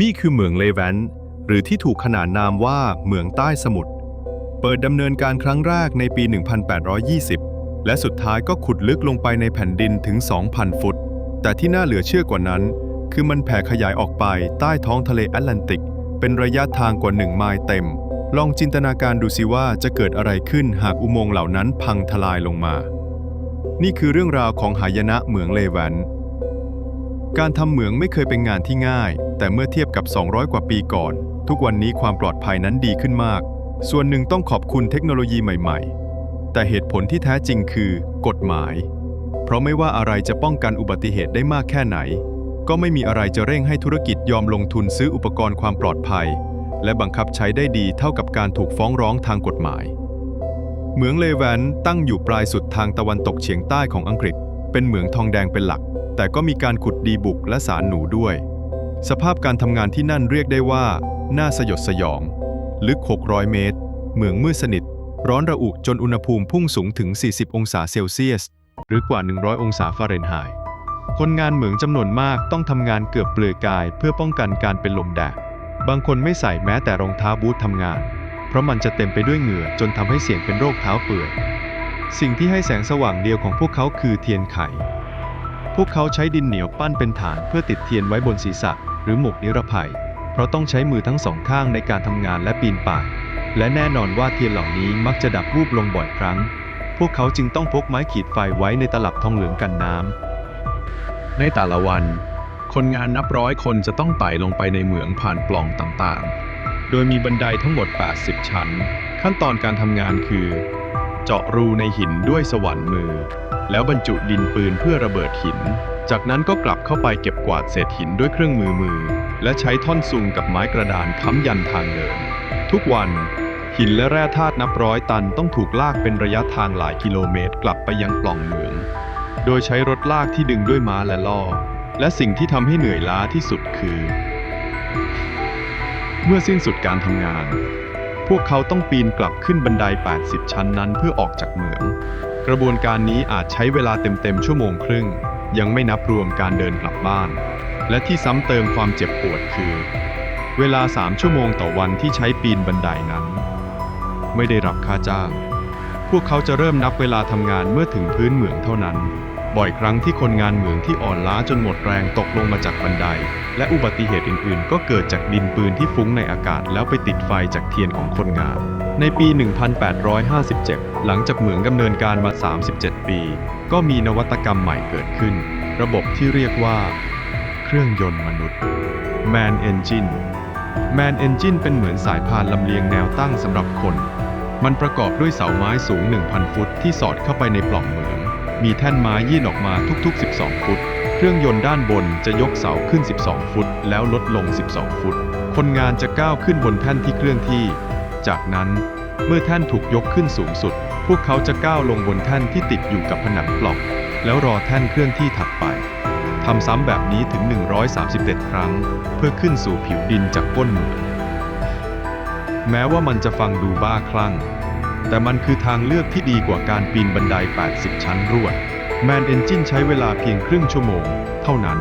นี่คือเหมืองเลแวนหรือที่ถูกขนานนามว่าเหมืองใต้สมุทร เปิดดำเนินการครั้งแรกในปี 1820 และสุดท้ายก็ขุดลึกลงไปในแผ่นดินถึง 2,000 ฟุต แต่ที่น่าเหลือเชื่อกว่านั้น คือมันแผ่ขยายออกไปใต้ท้องทะเลแอตแลนติก เป็นระยะทางกว่า 1 ไมล์เต็ม ลองจินตนาการดูสิว่าจะเกิดอะไรขึ้นหากอุโมงค์เหล่านั้นพังทลายลงมา นี่คือเรื่องราวของหายนะเหมืองเลแวน การทำเหมืองไม่เคยเป็นงานที่ง่าย แต่เมื่อเทียบกับ 200 กว่าปีก่อน ทุกวันนี้ความปลอดภัยนั้นดีขึ้นมาก ส่วนหนึ่งต้องขอบคุณเทคโนโลยีใหม่ ๆ แต่เหตุผลที่แท้จริงคือ กฎหมาย เพราะไม่ว่าอะไรจะป้องกันอุบัติเหตุได้มากแค่ไหน ก็ไม่มีอะไรจะเร่งให้ธุรกิจยอมลงทุนซื้ออุปกรณ์ความปลอดภัย และบังคับใช้ได้ดีเท่ากับการถูกฟ้องร้องทางกฎหมาย เหมืองเลแวนตั้งอยู่ปลายสุดทางตะวันตกเฉียงใต้ของอังกฤษ เป็นเหมืองทองแดงเป็นหลัก แต่ก็มีการขุดดีบุกและสารหนูด้วย สภาพการทำงานที่นั่นเรียกได้ว่า น่าสยดสยอง ลึก 600 เมตร เหมืองมืดสนิท ร้อนระอุจนอุณหภูมิพุ่งสูงถึง 40 องศาเซลเซียส หรือกว่า 100 องศาฟาเรนไฮต์คนงานเหมืองจำนวนมากต้องทำงานเกือบเปลือยกาย เพื่อป้องกันการเป็นลมแดด บางคนไม่ใส่แม้แต่รองเท้าบูททำงาน เพราะมันจะเต็มไปด้วยเหงื่อจนทำให้เสี่ยงเป็นโรคเท้าเปื่อย สิ่งที่ให้แสงสว่างเดียวของพวกเขาคือเทียนไข พวกเขาใช้ดินเหนียวปั้นเป็นฐานเพื่อติดเทียนไว้บนศีรษะ หรือหมวกนิรภัย เพราะต้องใช้มือทั้งสองข้างในการทำงานและปีนป่ายและแน่นอนว่าเทียนเหล่านี้มักจะดับวูบลงบ่อยครั้ง พวกเขาจึงต้องพกไม้ขีดไฟไว้ในตลับทองเหลืองกันน้ำ ในแต่ละวัน คนงานนับร้อยคนจะต้องไต่ลงไปในเหมืองผ่านปล่องต่างๆ โดยมีบันไดทั้งหมด 80 ชั้น ขั้นตอนการทำงานคือ เจาะรูในหินด้วยสว่านมือ แล้วบรรจุดินปืนเพื่อระเบิดหิน จากนั้นก็กลับเข้าไปเก็บกวาดเศษหินด้วยเครื่องมือมือ และใช้ท่อนซุงกับไม้กระดานค้ำยันทางเดิน ทุกวัน หินและแร่ธาตุนับร้อยตันต้องถูกลากเป็นระยะทางหลายกิโลเมตรกลับไปยังปล่องเหมือง โดยใช้รถลากที่ดึงด้วยม้าและล่อ และสิ่งที่ทำให้เหนื่อยล้าที่สุดคือ เมื่อสิ้นสุดการทำงาน พวกเขาต้องปีนกลับขึ้นบันได 80 ชั้นนั้นเพื่อออกจากเหมือง กระบวนการนี้อาจใช้เวลาเต็มๆชั่วโมงครึ่ง ยังไม่นับรวมการเดินกลับบ้าน และที่ซ้ำเติมความเจ็บปวดคือ เวลา 3 ชั่วโมงต่อวันที่ใช้ปีนบันไดนั้น ไม่ได้รับค่าจ้าง พวกเขาจะเริ่มนับเวลาทำงานเมื่อถึงพื้นเหมืองเท่านั้น บ่อยครั้งที่คนงานเหมืองที่อ่อนล้าจนหมดแรงตกลงมาจากบันได และอุบัติเหตุอื่นๆ ก็เกิดจากดินปืนที่ฟุ้งในอากาศแล้วไปติดไฟจากเทียนของคนงาน ในปี 1857 หลังจากเหมืองดำเนินการมา 37 ปี ก็มีนวัตกรรมใหม่เกิดขึ้น ระบบที่เรียกว่า เครื่องยนต์มนุษย์ Man Engine Man Engine เป็นเหมือนสายพานลำเลียงแนวตั้งสำหรับคน มันประกอบด้วยเสาไม้สูง 1,000 ฟุตที่สอดเข้าไปในปล่องเหมือง มีแท่นไม้ยื่นออกมาทุก ๆ 12 ฟุต เครื่องยนต์ด้านบนจะยกเสาขึ้น 12 ฟุต แล้วลดลง 12 ฟุต คนงานจะก้าวขึ้นบนแท่นที่เคลื่อนที่ จากนั้น เมื่อแท่นถูกยกขึ้นสูงสุด พวกเขาจะก้าวลงบนแท่นที่ติดอยู่กับผนังปล่อง แล้วรอแท่นเคลื่อนที่ถัดไปทำซ้ำแบบนี้ถึง 131 ครั้ง เพื่อขึ้นสู่ผิวดินจากก้นเหมืองแม้ว่ามันจะฟังดูบ้าคลั่ง แต่มันคือทางเลือกที่ดีกว่าการปีนบันได 80 ชั้นรวด Man Engine ใช้เวลาเพียงครึ่งชั่วโมง เท่านั้น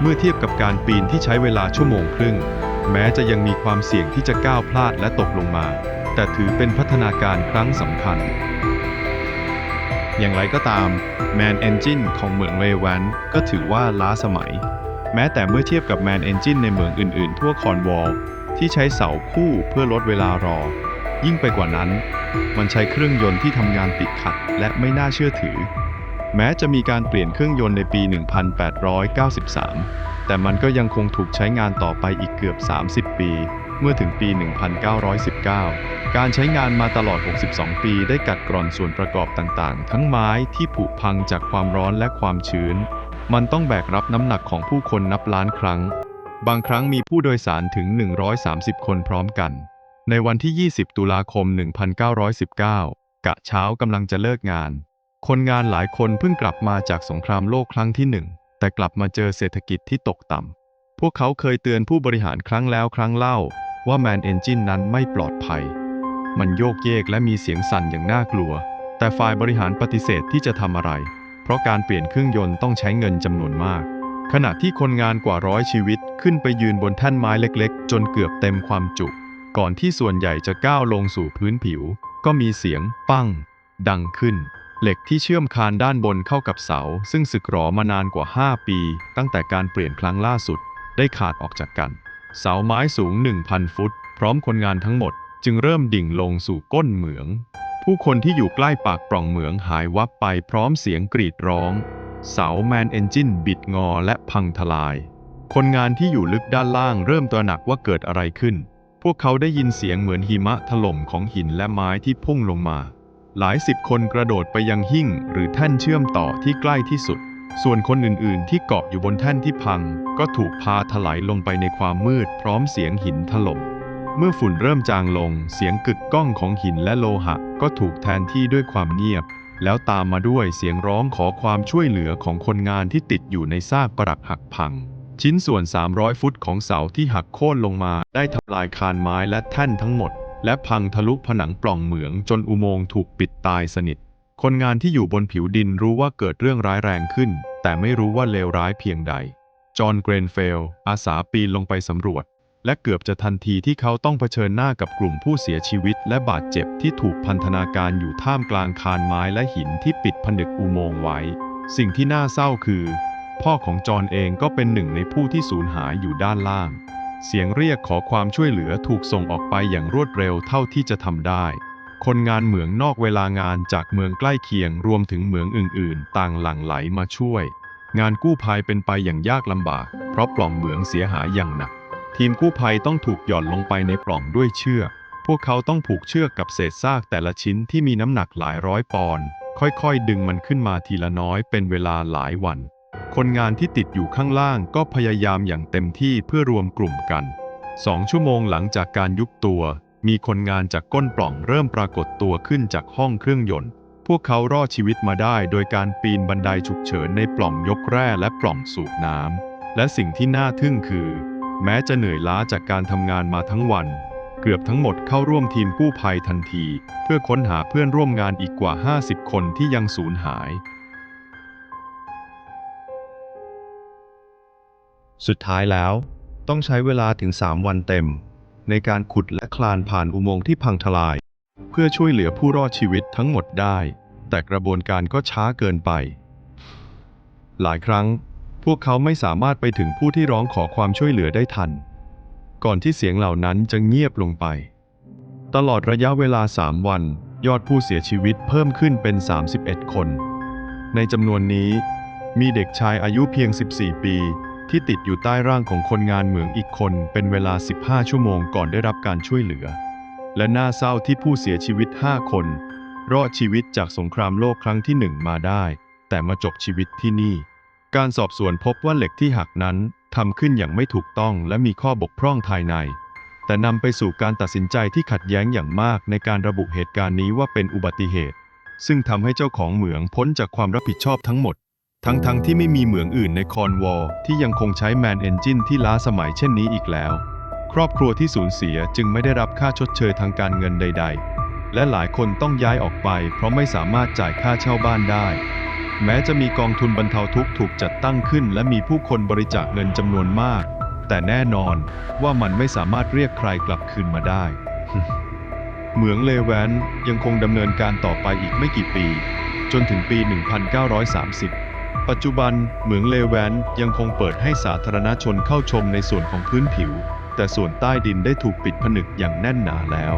เมื่อเทียบกับการปีนที่ใช้เวลาชั่วโมงครึ่ง แม้จะยังมีความเสี่ยงที่จะก้าวพลาดและตกลงมา แต่ถือเป็นพัฒนาการครั้งสำคัญ อย่างไรก็ตาม Man Engine ของเหมืองเวแวนก็ถือว่าล้าสมัย แม้แต่เมื่อเทียบกับ Man Engine ในเหมืองอื่นๆ ทั่วคอนวอลที่ใช้เสาคู่เพื่อลดเวลารอ ยิ่งไปกว่านั้น มันใช้เครื่องยนต์ที่ทำงานติดขัดและไม่น่าเชื่อถือ แม้จะมีการเปลี่ยนเครื่องยนต์ในปี 1893 แต่มันก็ยังคงถูกใช้งานต่อไปอีกเกือบ 30 ปี เมื่อถึงปี 1919 การใช้งานมาตลอด 62 ปี ได้กัดกร่อนส่วนประกอบต่างๆ ทั้งไม้ที่ผุพังจากความร้อนและความชื้น มันต้องแบกรับน้ำหนักของผู้คนนับล้านครั้ง บางครั้งมีผู้โดยสารถึง 130 คนพร้อมกัน ในวันที่ 20 ตุลาคม 1919 กะเช้ากำลังจะเลิกงาน คนงานหลายคนเพิ่งกลับมาจากสงครามโลกครั้งที่หนึ่ง แต่กลับมาเจอเศรษฐกิจที่ตกต่ำ พวกเขาเคยเตือนผู้บริหารครั้งแล้วครั้งเล่าว่า Man Engine นั้นไม่ปลอดภัย มันโยกเยกและมีเสียงสั่นอย่างน่ากลัว แต่ฝ่ายบริหารปฏิเสธที่จะทำอะไร เพราะการเปลี่ยนเครื่องยนต์ต้องใช้เงินจำนวนมาก ขณะที่คนงานกว่าร้อยชีวิตขึ้นไปยืนบนแท่นไม้เล็กๆ จนเกือบเต็มความจุ ก่อนที่ส่วนใหญ่จะก้าวลงสู่พื้นผิว ก็มีเสียง ปั้ง ดังขึ้น เหล็กที่เชื่อมคานด้านบนเข้ากับเสา ซึ่งสึกหรอมานานกว่า 5 ปี ตั้งแต่การเปลี่ยนครั้งล่าสุด ได้ขาดออกจากกัน เสาไม้สูง 1,000 ฟุต พร้อมคนงานทั้งหมด จึงเริ่มดิ่งลงสู่ก้นเหมือง ผู้คนที่อยู่ใกล้ปากปล่องเหมืองหายวับไปพร้อมเสียงกรีดร้อง เสาแมนเอนจินบิดงอและพังทลาย คนงานที่อยู่ลึกด้านล่างเริ่มตระหนักว่าเกิดอะไรขึ้น พวกเขาได้ยินเสียงเหมือนหิมะถล่มของหินและไม้ที่พุ่งลงมา หลายสิบคนกระโดดไปยังหิ้งหรือแท่นเชื่อมต่อที่ใกล้ที่สุด ส่วนคนอื่นๆ ที่เกาะอยู่บนแท่นที่พัง ก็ถูกพาถลายลงไปในความมืดพร้อมเสียงหินถล่ม เมื่อฝุ่นเริ่มจางลง เสียงกึกก้องของหินและโลหะ ก็ถูกแทนที่ด้วยความเงียบ แล้วตามมาด้วยเสียงร้องขอความช่วยเหลือของคนงานที่ติดอยู่ในซากปรักหักพัง ชิ้นส่วน 300 ฟุตของเสาที่หักโค่นลงมา ได้ทำลายคานไม้และแท่นทั้งหมด และพังทะลุผนังปล่องเหมืองจนอุโมงค์ถูกปิดตายสนิท คนงานที่อยู่บนผิวดินรู้ว่าเกิดเรื่องร้ายแรงขึ้น แต่ไม่รู้ว่าเลวร้ายเพียงใด จอห์นเกรนเฟล อาสาปีนลงไปสำรวจ และเกือบจะทันทีที่เขาต้องเผชิญหน้ากับกลุ่มผู้เสียชีวิต และบาดเจ็บที่ถูกพันธนาการอยู่ท่ามกลางคานไม้และหินที่ปิดผนึกอุโมงค์ไว้ สิ่งที่น่าเศร้าคือ พ่อของจอห์นเองก็เป็นหนึ่งในผู้ที่สูญหายอยู่ด้านล่าง เสียงเรียกขอความช่วยเหลือถูกส่งออกไปอย่างรวดเร็วเท่าที่จะทำได้ คนงานเหมืองนอกเวลางานจากเมืองใกล้เคียงรวมถึงเหมืองอื่นๆ ต่างหลั่งไหลมาช่วย งานกู้ภัยเป็นไปอย่างยากลำบาก เพราะปล่องเหมืองเสียหายอย่างหนัก ทีมกู้ภัยต้องถูกหย่อนลงไปในปล่องด้วยเชือก พวกเขาต้องผูกเชือกกับเศษซากแต่ละชิ้นที่มีน้ำหนักหลายร้อยปอนด์ค่อยๆ ดึงมันขึ้นมาทีละน้อยเป็นเวลาหลายวัน คนงานที่ติดอยู่ข้างล่างก็พยายามอย่างเต็มที่เพื่อรวมกลุ่มกันสองชั่วโมงหลังจากการยุบตัว มีคนงานจากก้นปล่องเริ่มปรากฏตัวขึ้นจากห้องเครื่องยนต์ พวกเขารอดชีวิตมาได้โดยการปีนบันไดฉุกเฉินในปล่องยกแร่และปล่องสูบน้ำ และสิ่งที่น่าทึ่งคือ แม้จะเหนื่อยล้าจากการทำงานมาทั้งวัน เกือบทั้งหมดเข้าร่วมทีมกู้ภัยทันที เพื่อค้นหาเพื่อนร่วมงานอีกกว่า 50 คนที่ยังสูญหาย สุดท้ายแล้วต้องใช้เวลาถึง 3 วันเต็ม ในการขุดและคลานผ่านอุโมงค์ที่พังทลาย เพื่อช่วยเหลือผู้รอดชีวิตทั้งหมดได้ แต่กระบวนการก็ช้าเกินไป หลายครั้งพวกเขาไม่สามารถไปถึงผู้ที่ร้องขอความช่วยเหลือได้ทัน ก่อนที่เสียงเหล่านั้นจะเงียบลงไป ตลอดระยะเวลา 3 วัน ยอดผู้เสียชีวิตเพิ่มขึ้นเป็น 31 คน ในจำนวนนี้มีเด็กชายอายุเพียง 14 ปี ที่ติดอยู่ใต้ร่างของคนงานเหมืองอีกคนเป็นเวลา 15 ชั่วโมงก่อนได้รับการช่วยเหลือ และน่าเศร้าที่ผู้เสียชีวิต 5 คน รอดชีวิตจากสงครามโลกครั้งที่1มาได้ แต่มาจบชีวิตที่นี่ การสอบสวนพบว่าเหล็กที่หักนั้นทำขึ้นอย่างไม่ถูกต้องและมีข้อบกพร่องภายใน แต่นำไปสู่การตัดสินใจที่ขัดแย้งอย่างมากในการระบุเหตุการณ์นี้ว่าเป็นอุบัติเหตุ ซึ่งทำให้เจ้าของเหมืองพ้นจากความรับผิดชอบทั้งหมด ทั้งๆทที่ไม่มีเหมืองอื่นในคอนวอลที่ยังคงใช้แมนเอนจินที่ล้าสมัยเช่นนี้อีกแล้ว ครอบครัวที่สูญเสียจึงไม่ได้รับค่าชดเชยทางการเงินใด ๆ และหลายคนต้องย้ายออกไป เพราะไม่สามารถจ่ายค่าเช่าบ้านได้ แม้จะมีกองทุนบรรเทาทุกข์ถูกจัดตั้งขึ้น และมีผู้คนบริจาคเงินจำนวนมาก แต่แน่นอนว่ามันไม่สามารถเรียกใครกลับคืนมาได้ เหมืองเลแวนยังคงดำเนินการต่อไปอีกไม่กี่ปี จนถึงปี 1930 ปัจจุบันเหมืองเลแวนยังคงเปิดให้สาธารณชนเข้าชมในส่วนของพื้นผิว แต่ส่วนใต้ดินได้ถูกปิดผนึกอย่างแน่นหนาแล้ว